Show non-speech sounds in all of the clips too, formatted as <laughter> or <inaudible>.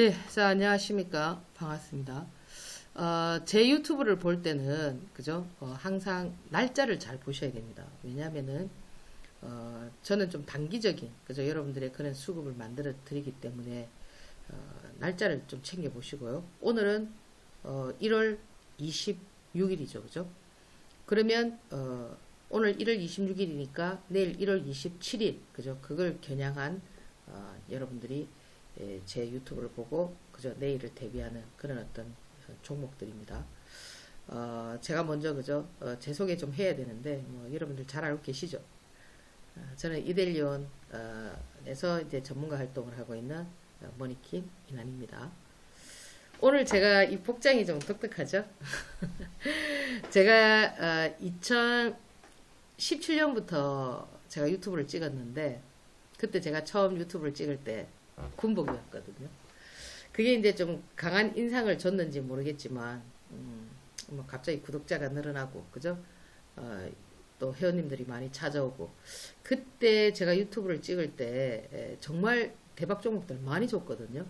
예, 자, 안녕하십니까. 반갑습니다. 어, 제 유튜브를 볼 때는, 그죠? 어, 항상 날짜를 잘 보셔야 됩니다. 왜냐면은, 어, 저는 좀 단기적인, 그죠? 여러분들의 그런 수급을 만들어 드리기 때문에, 어, 날짜를 좀 챙겨 보시고요. 오늘은, 어, 1월 26일이죠. 그죠? 그러면, 어, 오늘 1월 26일이니까 내일 1월 27일, 그죠? 그걸 겨냥한, 어, 여러분들이 예, 제 유튜브를 보고 그저 내일을 대비하는 그런 어떤 종목들입니다. 어, 제가 먼저 그저 어, 제 소개 좀 해야 되는데 뭐 여러분들 잘 알고 계시죠? 어, 저는 이델리온에서 이제 전문가 활동을 하고 있는 어, 머니킨 이난입니다. 오늘 제가 이 복장이 좀 독특하죠? <laughs> 제가 어, 2017년부터 제가 유튜브를 찍었는데 그때 제가 처음 유튜브를 찍을 때 군복이었거든요. 그게 이제 좀 강한 인상을 줬는지 모르겠지만, 음, 뭐 갑자기 구독자가 늘어나고, 그죠? 어, 또 회원님들이 많이 찾아오고, 그때 제가 유튜브를 찍을 때 에, 정말 대박 종목들 많이 줬거든요.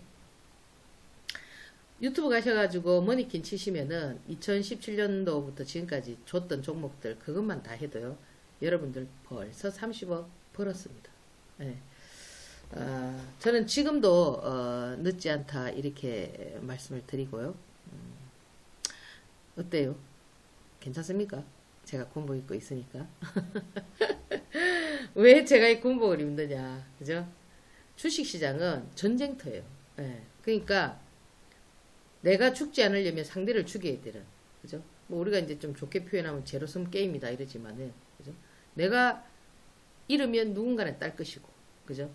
유튜브 가셔가지고 머니킨 치시면은 2017년도부터 지금까지 줬던 종목들 그것만 다 해도요. 여러분들 벌써 30억 벌었습니다. 네. 어, 저는 지금도 어, 늦지 않다 이렇게 말씀을 드리고요. 음, 어때요? 괜찮습니까? 제가 군복 입고 있으니까. <laughs> 왜 제가 이 군복을 입느냐, 그죠? 주식시장은 전쟁터예요. 예, 그러니까 내가 죽지 않으려면 상대를 죽여야 되는, 그죠? 뭐 우리가 이제 좀 좋게 표현하면 제로섬 게임이다 이러지만은, 그죠? 내가 잃으면 누군가는 딸 것이고, 그죠?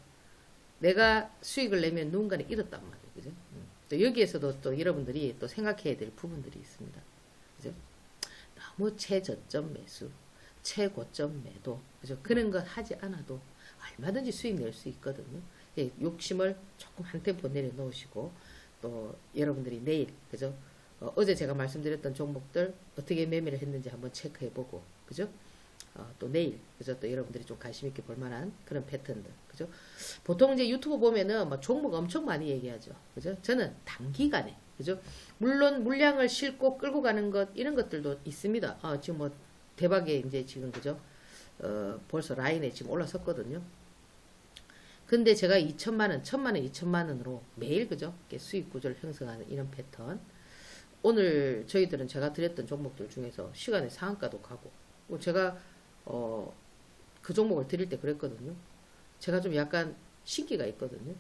내가 수익을 내면 누군가는 잃었단 말이에요. 그죠? 음. 또 여기에서도 또 여러분들이 또 생각해야 될 부분들이 있습니다. 그죠? 너무 최저점 매수, 최고점 매도, 그죠? 그런 것 하지 않아도 얼마든지 수익 낼 수 있거든요. 예, 욕심을 조금 한 템포 내려놓으시고, 또 여러분들이 내일, 그죠? 어, 제 제가 말씀드렸던 종목들 어떻게 매매를 했는지 한번 체크해보고, 그죠? 어, 또 내일. 그죠 또 여러분들이 좀 관심 있게 볼 만한 그런 패턴들. 그죠? 보통 이제 유튜브 보면은 뭐 종목 엄청 많이 얘기하죠. 그죠? 저는 단기간에. 그죠? 물론 물량을 싣고 끌고 가는 것 이런 것들도 있습니다. 어, 지금 뭐 대박에 이제 지금 그죠? 어, 벌써 라인에 지금 올라섰거든요. 근데 제가 2천만 원, 1천만 원, 2천만 원으로 매일 그죠? 수익 구조를 형성하는 이런 패턴. 오늘 저희들은 제가 드렸던 종목들 중에서 시간에 상한가도 가고 뭐 제가 어, 그 종목을 드릴 때 그랬거든요. 제가 좀 약간 신기가 있거든요.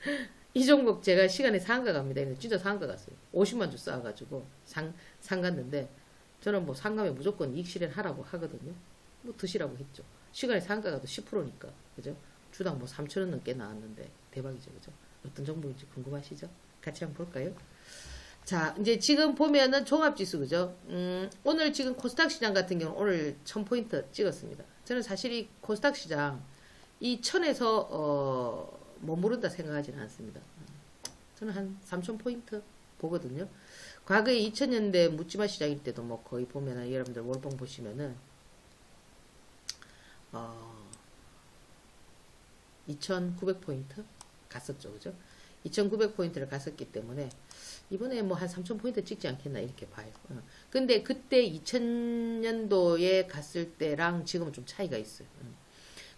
<laughs> 이 종목 제가 시간에 상가 갑니다. 진짜 상가 갔어요. 50만 주 쌓아가지고 상, 상 갔는데 저는 뭐 상가면 무조건 이익 실현하라고 하거든요. 뭐 드시라고 했죠. 시간에 상가 가도 10%니까. 그죠? 주당 뭐 3천원 넘게 나왔는데 대박이죠. 그죠? 어떤 종목인지 궁금하시죠? 같이 한번 볼까요? 자, 이제 지금 보면은 종합지수, 그죠? 음, 오늘 지금 코스닥 시장 같은 경우는 오늘 1000포인트 찍었습니다. 저는 사실 이 코스닥 시장, 이 천에서, 어, 머무른다 생각하지는 않습니다. 저는 한 3000포인트 보거든요. 과거에 2000년대 묻지마 시장일 때도 뭐 거의 보면은 여러분들 월봉 보시면은, 어, 2900포인트 갔었죠. 그죠? 2900포인트를 갔었기 때문에 이번에 뭐 한 3000포인트 찍지 않겠나 이렇게 봐요. 어. 근데 그때 2000년도에 갔을 때랑 지금은 좀 차이가 있어요. 어.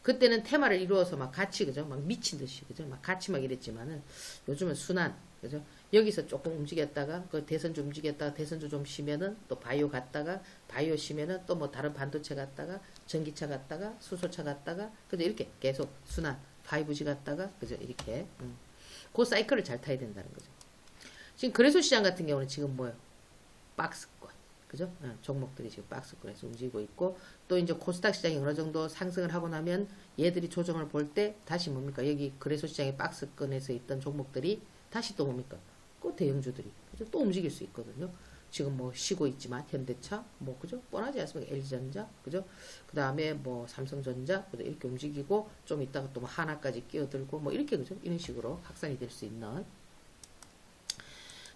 그때는 테마를 이루어서 막 같이 그죠? 막 미친 듯이 그죠? 막 같이 막 이랬지만은 요즘은 순환 그죠? 여기서 조금 움직였다가 그 대선주 움직였다가 대선주 좀 쉬면은 또 바이오 갔다가 바이오 쉬면은 또 뭐 다른 반도체 갔다가 전기차 갔다가 수소차 갔다가 그죠? 이렇게 계속 순환 5G 갔다가 그죠? 이렇게 음. 그 사이클을 잘 타야 된다는 거죠. 지금 거래소 시장 같은 경우는 지금 뭐예요? 박스권. 그죠? 어, 종목들이 지금 박스권에서 움직이고 있고, 또 이제 코스닥 시장이 어느 정도 상승을 하고 나면 얘들이 조정을 볼 때 다시 뭡니까? 여기 거래소 시장의 박스권에서 있던 종목들이 다시 또 뭡니까? 그 대형주들이 그죠? 또 움직일 수 있거든요. 지금 뭐 쉬고 있지만 현대차 뭐 그죠 뻔하지 않습니까 LG전자 그죠 그 다음에 뭐 삼성전자 그죠 이렇게 움직이고 좀 이따가 또 뭐 하나까지 끼어들고 뭐 이렇게 그죠 이런 식으로 확산이 될 수 있는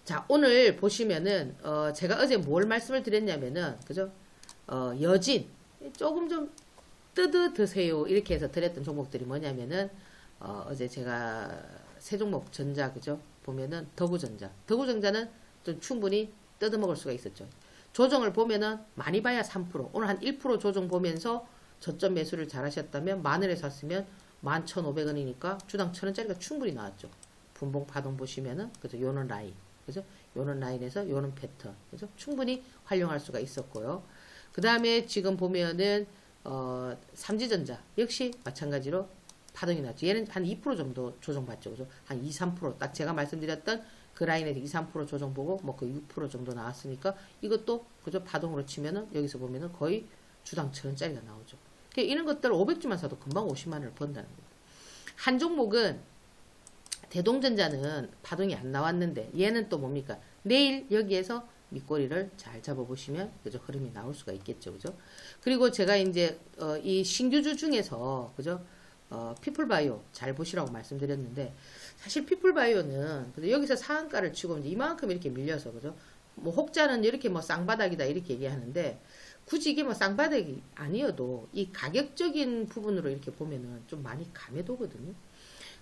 자 오늘 보시면은 어 제가 어제 뭘 말씀을 드렸냐면은 그죠 어 여진 조금 좀 뜨드 드세요 이렇게 해서 드렸던 종목들이 뭐냐면은 어 어제 제가 세 종목 전자 그죠 보면은 더구전자. 더구전자는 좀 충분히 뜯어먹을 수가 있었죠. 조정을 보면은 많이 봐야 3%. 오늘 한 1% 조정 보면서 저점 매수를 잘 하셨다면 만원에 샀으면 11,500원이니까 주당 1,000원짜리가 충분히 나왔죠. 분봉 파동 보시면은 그죠? 요런 라인. 그죠? 요런 라인에서 요런 패턴. 그죠? 충분히 활용할 수가 있었고요. 그 다음에 지금 보면은 어, 삼지전자 역시 마찬가지로 파동이 났죠. 얘는 한 2% 정도 조정받죠. 그죠? 한 2, 3%딱 제가 말씀드렸던 그 라인에서 2, 3% 조정 보고 뭐 그 6% 정도 나왔으니까 이것도 그죠? 파동으로 치면은 여기서 보면은 거의 주당 천 원짜리가 나오죠. 그러니까 이런 것들 500주만 사도 금방 50만 원을 번다는 거예요. 한 종목은 대동전자는 파동이 안 나왔는데 얘는 또 뭡니까? 내일 여기에서 밑꼬리를 잘 잡아보시면 그죠 흐름이 나올 수가 있겠죠, 그죠? 그리고 제가 이제 어, 이 신규주 중에서 그죠 어, 피플바이오 잘 보시라고 말씀드렸는데 사실 피플바이오는 그죠? 여기서 상한가를 치고 이제 이만큼 이렇게 밀려서 그죠? 뭐 혹자는 이렇게 뭐 쌍바닥이다 이렇게 얘기하는데 굳이 이게 뭐 쌍바닥이 아니어도 이 가격적인 부분으로 이렇게 보면은 좀 많이 감해도거든요.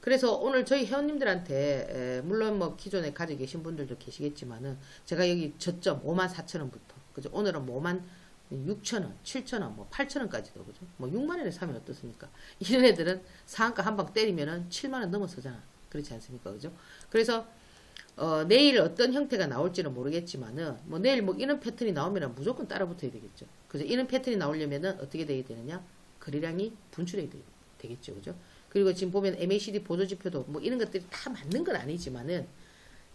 그래서 오늘 저희 회원님들한테 에, 물론 뭐 기존에 가지고 계신 분들도 계시겠지만은 제가 여기 저점 5만 4천 원부터 그죠 오늘은 뭐 5만 6천 원, 7천 원, 뭐 8천 원까지도 그죠 뭐 6만 원에 사면 어떻습니까? <laughs> 이런 애들은 상한가 한 방 때리면은 7만 원 넘어서잖아 그렇지 않습니까 그죠? 그래서 어, 내일 어떤 형태가 나올지는 모르겠지만은 뭐 내일 뭐 이런 패턴이 나오면 무조건 따라 붙어야 되겠죠. 그죠? 이런 패턴이 나오려면은 어떻게 돼야 되느냐? 거래량이 분출해야 되, 되겠죠. 그죠? 그리고 지금 보면 MACD 보조지표도 뭐 이런 것들이 다 맞는 건 아니지만은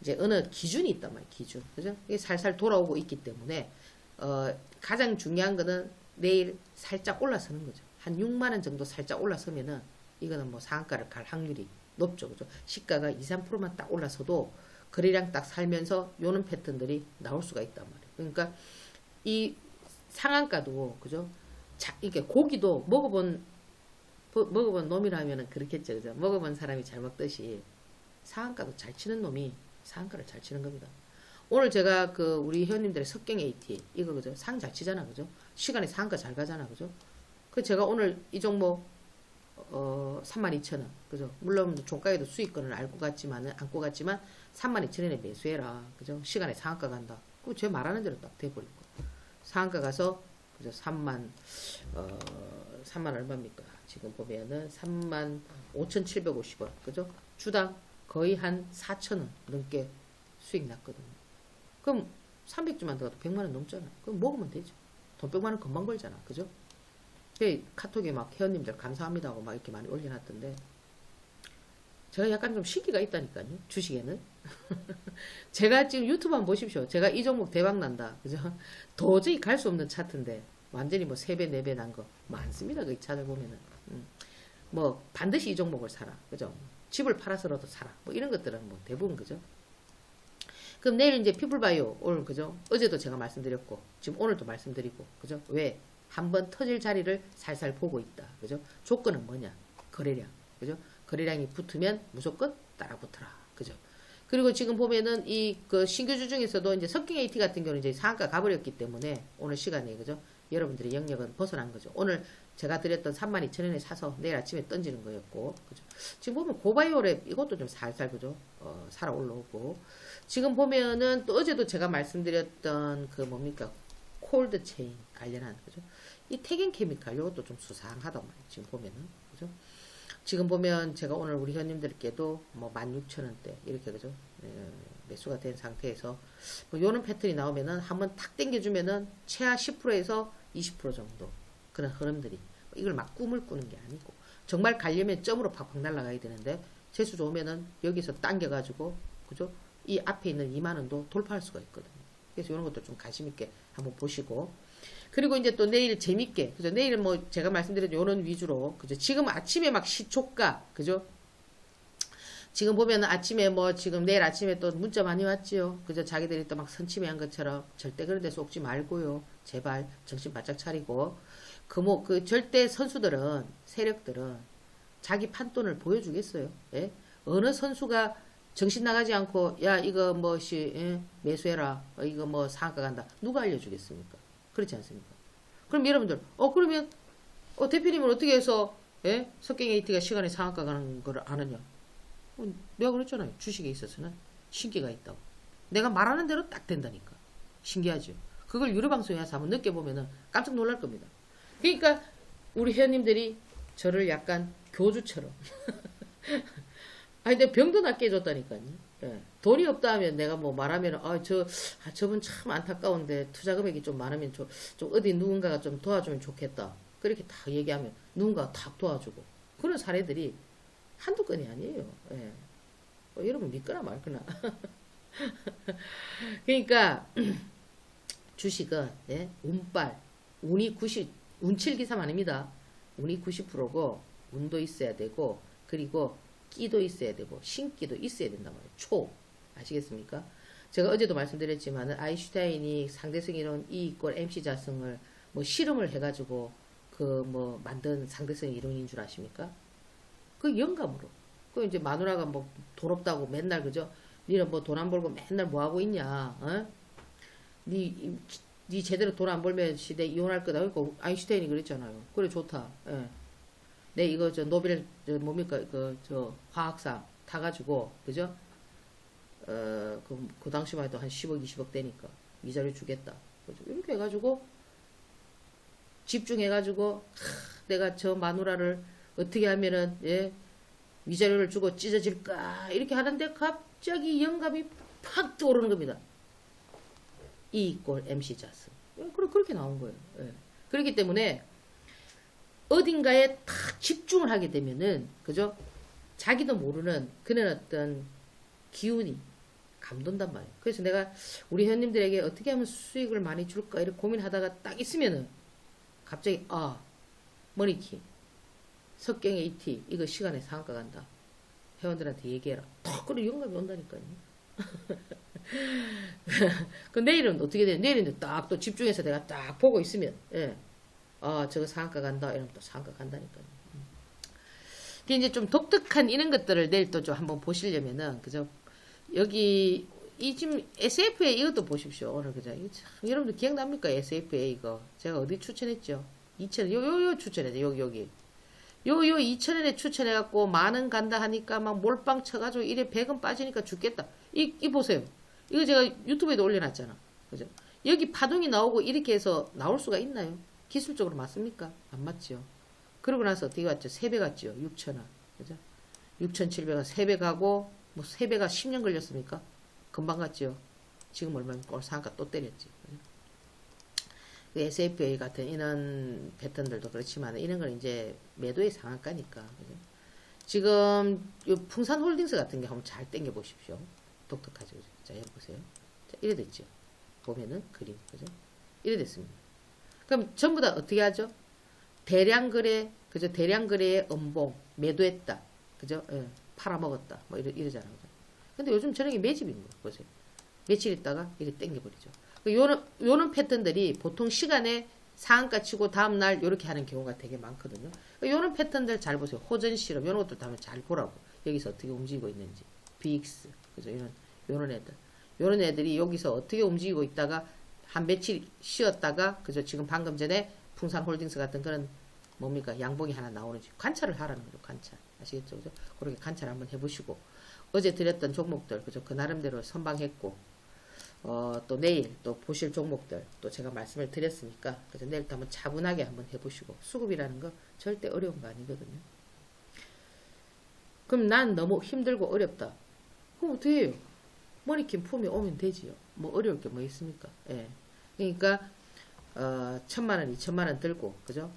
이제 어느 기준이 있단 말이에요. 기준. 그죠? 이게 살살 돌아오고 있기 때문에 어, 가장 중요한 거는 내일 살짝 올라서는 거죠. 한 6만 원 정도 살짝 올라서면은 이거는 뭐 상한가를 갈 확률이 높죠. 그죠? 시가가 2, 3%만 딱 올라서도 거래량 딱 살면서 요는 패턴들이 나올 수가 있단 말이에요. 그러니까 이 상한가도 그죠? 자, 이게 고기도 먹어본 버- 먹어본 놈이라면은 그렇겠죠, 그죠? 먹어본 사람이 잘 먹듯이 상한가도 잘 치는 놈이 상한가를 잘 치는 겁니다. 오늘 제가 그 우리 회원님들의 석경 AT 이거 그죠? 상 잘 치잖아, 그죠? 시간에 상한가 잘 가잖아, 그죠? 그 제가 오늘 이 종목 어 32,000원, 그죠? 물론 종가에도 수익권을 알고 갔지만은 안고 갔지만 32,000원에 매수해라, 그죠? 시간에 상한가 간다. 그럼 제 말하는 대로 딱 돼버리고 상한가 가서 그죠? 3만 어 3만 얼마입니까? 지금 보면은 3만 5,750원, 그죠? 주당 거의 한 4,000원 넘게 수익 났거든요. 그럼 300주만 더 가도 100만 원 넘잖아. 그럼 먹으면 되죠. 돈 100만 원 금방 벌잖아. 그죠? 그 카톡에 막 회원님들 감사합니다고 막 이렇게 많이 올려놨던데 제가 약간 좀 시기가 있다니까요. 주식에는. <laughs> 제가 지금 유튜브 한번 보십시오. 제가 이 종목 대박 난다. 그죠? 도저히 갈 수 없는 차트인데 완전히 뭐 3배, 4배 난 거 많습니다. 그 차트 보면은. 음. 뭐 반드시 이 종목을 사라. 그죠? 집을 팔아서라도 사라. 뭐 이런 것들은 뭐 대부분 그죠? 그럼 내일 이제 피플바이오 오늘 그죠? 어제도 제가 말씀드렸고 지금 오늘도 말씀드리고 그죠? 왜? 한번 터질 자리를 살살 보고 있다. 그죠? 조건은 뭐냐? 거래량. 그죠? 거래량이 붙으면 무조건 따라 붙어라. 그죠? 그리고 지금 보면은 이 그 신규주 중에서도 이제 석경 AT 같은 경우는 이제 상한가 가버렸기 때문에 오늘 시간에 그죠? 여러분들의 영역은 벗어난 거죠. 오늘 제가 드렸던 32,000원에 사서 내일 아침에 던지는 거였고, 그죠? 지금 보면 고바이오랩 이것도 좀 살살 그죠? 어, 살아 올라오고, 지금 보면은 또 어제도 제가 말씀드렸던 그 뭡니까? 콜드 체인 관련한 그죠? 이 태긴 케미칼 이것도 좀 수상하단 말이에요. 지금 보면은 그죠? 지금 보면 제가 오늘 우리 현님들께도 뭐 16,000원대 이렇게 그죠? 예, 매수가 된 상태에서 뭐 요런 패턴이 나오면은 한번 탁 당겨주면은 최하 10%에서 20% 정도 그런 흐름들이 이걸 막 꿈을 꾸는 게 아니고 정말 가려면 점으로 팍팍 날아가야 되는데 재수 좋으면은 여기서 당겨가지고 그죠? 이 앞에 있는 2만 원도 돌파할 수가 있거든요. 그래서 이런 것도 좀 관심 있게 한번 보시고 그리고 이제 또 내일 재밌게 그죠? 내일은 뭐 제가 말씀드린 요런 위주로 그죠? 지금 아침에 막 시초가 그죠? 지금 보면 아침에 뭐 지금 내일 아침에 또 문자 많이 왔지요. 그죠? 자기들이 또 막 선침해한 것처럼 절대 그런 데 속지 말고요. 제발 정신 바짝 차리고 그뭐 그 절대 선수들은 세력들은 자기 판돈을 보여주겠어요. 예? 어느 선수가 정신 나가지 않고 야 이거 뭐시 예? 매수해라 어, 이거 뭐 상한가 간다 누가 알려주겠습니까? 그렇지 않습니까? 그럼 여러분들 어 그러면 어 대표님은 어떻게 해서 예? 석경 에이트가 시간에 상한가 가는 걸 아느냐? 어, 내가 그랬잖아요. 주식에 있어서는 신기가 있다고. 내가 말하는 대로 딱 된다니까. 신기하죠. 그걸 유료방송에 와서 한번 느껴보면은 깜짝 놀랄 겁니다. 그러니까 우리 회원님들이 저를 약간 교주처럼. <laughs> 아니, 근데 병도 낫게 해줬다니까요. 예. 돈이 없다 하면 내가 뭐 말하면, 아, 저, 아, 저분 참 안타까운데 투자 금액이 좀 많으면 좀, 좀 어디 누군가가 좀 도와주면 좋겠다. 그렇게 다 얘기하면 누군가가 탁 도와주고. 그런 사례들이 한두 건이 아니에요. 예. 어, 여러분 믿거나 말거나. <laughs> 그러니까, <clears throat> 주식은, 예, 운빨, 운이 90, 운칠기삼 아닙니다. 운이 90%고, 운도 있어야 되고, 그리고 끼도 있어야 되고, 신기도 있어야 된단 말이에요. 초. 아시겠습니까? 제가 어제도 말씀드렸지만, 아인슈타인이 상대성 이론 E 이꼴 MC 자성을 뭐 실험을 해가지고, 그 뭐 만든 상대성 이론인 줄 아십니까? 그 영감으로. 그 이제 마누라가 뭐돈 없다고 맨날 그죠? 니는 뭐 돈 안 벌고 맨날 뭐 하고 있냐? 어? 니, 니 제대로 돈 안 벌면 시대 이혼할 거다. 그러니까 아인슈타인이 그랬잖아요. 그래 좋다. 예. 내 이거 저 노벨 저 뭡니까 그 저 화학상 타가지고 그죠? 어그 그 당시만 해도 한 10억 20억 되니까 이자료 주겠다. 그죠? 이렇게 해가지고 집중해가지고 하, 내가 저 마누라를 어떻게 하면은 예 위자료를 주고 찢어질까 이렇게 하는데 갑자기 영감이 팍 떠오르는 겁니다. 이꼴 MC 자스. 그렇게 나온 거예요. 예. 그렇기 때문에 어딘가에 탁 집중을 하게 되면은 그죠? 자기도 모르는 그런 어떤 기운이 감돈단 말이에요. 그래서 내가 우리 회원님들에게 어떻게 하면 수익을 많이 줄까 이렇게 고민하다가 딱 있으면은 갑자기 아 머니키 석경의 이티 이거 시간에 상한가 간다. 회원들한테 얘기해라. 탁 그래 영감이 온다니까요. <laughs> 그 내일은 어떻게 돼? 내일은 딱 또 집중해서 내가 딱 보고 있으면 예. 아 저거 상한가 간다 이러면 또 상한가 간다니까요. 음. 이게 이제 좀 독특한 이런 것들을 내일 또 좀 한번 보시려면은 그죠? 여기 이 지금 SFA 이것도 보십시오 오늘 그죠? 참, 여러분들 기억납니까 SFA 이거 제가 어디 추천했죠? 2천 요요요 추천했죠 여기 여기 요요 2천원에 추천해갖고 만 원 간다 하니까 막 몰빵 쳐가지고 이래 100원 빠지니까 죽겠다. 이, 이 보세요. 이거 제가 유튜브에도 올려놨잖아. 그죠? 여기 파동이 나오고 이렇게 해서 나올 수가 있나요? 기술적으로 맞습니까? 안 맞죠. 그러고 나서 어떻게 왔죠? 3배 갔죠. 6천원. 그죠? 6,700원 3배 가고, 뭐 3배가 10년 걸렸습니까? 금방 갔죠. 지금 얼마입니까? 오늘 상한가 또 때렸지. 그죠? 그 SFA 같은 이런 패턴들도 그렇지만 이런 건 이제 매도의 상한가니까 그죠? 지금 요 풍산 홀딩스 같은 게 한번 잘 땡겨 보십시오. 독특하죠. 그죠? 자, 여기 보세요. 자, 이래 됐죠. 보면은 그림 그죠? 이래 됐습니다. 그럼 전부 다 어떻게 하죠? 대량 거래 그죠? 대량 거래의 음봉 매도했다. 그죠? 예, 팔아먹었다. 뭐 이러, 이러잖아요. 그죠? 근데 요즘 저녁에 매집인 거예요. 보세요. 며칠 있다가 이렇게 땡겨버리죠. 그 요런, 요런 패턴들이 보통 시간에 상한가 치고 다음날 요렇게 하는 경우가 되게 많거든요. 그 요런 패턴들 잘 보세요. 호전 실험, 요런 것들 한번 잘 보라고. 여기서 어떻게 움직이고 있는지. BX, 그죠? 이런, 요런 애들. 요런 애들이 여기서 어떻게 움직이고 있다가 한 며칠 쉬었다가, 그죠? 지금 방금 전에 풍산 홀딩스 같은 그런 뭡니까? 양봉이 하나 나오는지. 관찰을 하라는 거죠. 관찰. 아시겠죠? 그죠? 그렇게 관찰 한번 해보시고. 어제 드렸던 종목들, 그죠? 그 나름대로 선방했고, 어, 또 내일 또 보실 종목들 또 제가 말씀을 드렸으니까 그래서 내일 또 한번 차분하게 한번 해보시고 수급이라는 거 절대 어려운 거 아니거든요. 그럼 난 너무 힘들고 어렵다. 그럼 어떻게 해요? 머리킴 품이 오면 되지요. 뭐 어려울 게 뭐 있습니까? 예. 그러니까 어, 천만 원, 이천만 원 들고 그죠?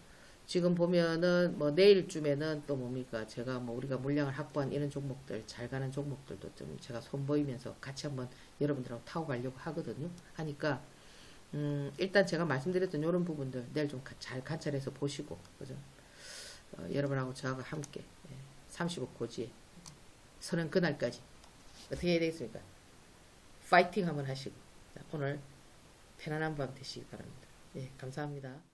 지금 보면은 뭐 내일쯤에는 또 뭡니까? 제가 뭐 우리가 물량을 확보한 이런 종목들 잘 가는 종목들도 좀 제가 손보이면서 같이 한번 여러분들하고 타고 가려고 하거든요. 하니까 음 일단 제가 말씀드렸던 이런 부분들 내일 좀 잘 관찰해서 보시고 그죠? 어, 여러분하고 저하고 함께 예, 30억 고지에 서는 그날까지 어떻게 해야 되겠습니까? 파이팅 한번 하시고 자, 오늘 편안한 밤 되시기 바랍니다. 예 감사합니다